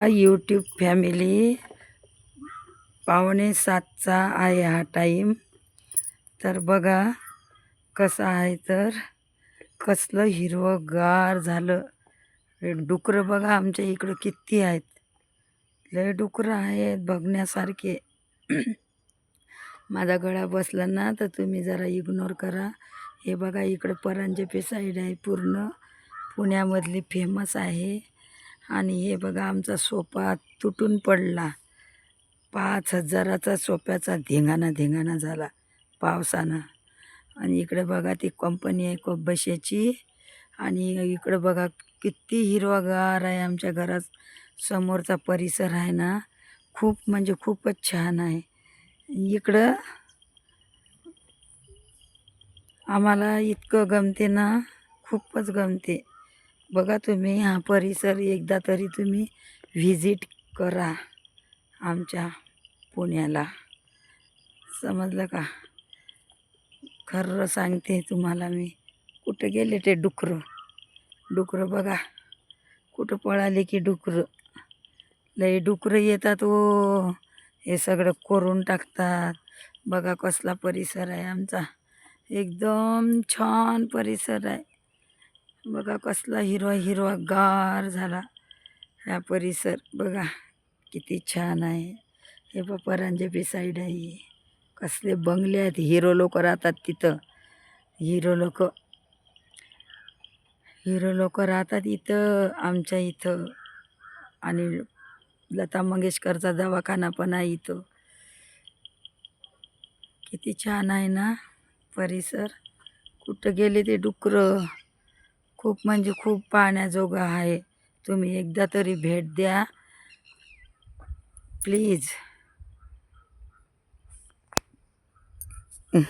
YouTube family पावणे सातचा आहे हा टाईम तर बघा कसं आहे तर कसलं हिरवंगार झालं. डुकरं बघा आमच्या इकडं किती आहेत. लय डुकरं आहेत बघण्यासारखे. माझा गळा बसला ना तर तुम्ही जरा इग्नोर करा. हे बघा इकडं परांजपे साईड आहे पूर्ण. पुण्यामधली फेमस आहे. आणि हे बघा आमचा सोफा तुटून पडला. पाच हजाराचा सोप्याचा धिंगाणा धिंगाणा झाला पावसानं. आणि इकडे बघा ती कंपनी आहे कोबशाची आणि इकडं बघा किती हिरवागार आहे आमच्या घरात. समोरचा परिसर आहे ना खूप म्हणजे खूपच छान आहे. इकडं आम्हाला इतकं गमते ना खूपच गमते. बघा तुम्ही हा परिसर एकदा तरी तुम्ही व्हिजिट करा आमच्या पुण्याला. समजलं का? खरं सांगते तुम्हाला मी कुठं गेले ते डुकरं? डुकरं बघा कुठं पळाले की डुकरं? लई डुकरं येतात ओ हे सगळं करून टाकतात. बघा कसला परिसर आहे आमचा. एकदम छान परिसर आहे. बघा कसला हिरवा हिरवा गार झाला हा परिसर. बघा किती छान आहे. हे बघ परांजपे साईड आहे. कसले बंगले आहेत. हिरो लोक राहतात तिथं. हिरो लोक. हिरो लोक राहतात इथं आमच्या इथं. आणि लता मंगेशकरचा दवाखाना पण आहे इथं. किती छान आहे ना परिसर. कुठं गेले ते डुकरं? खूप म्हणजे खूप पाहण्याजोगं आहे. तुम्ही एकदा तरी भेट द्या. प्लीज. Mm.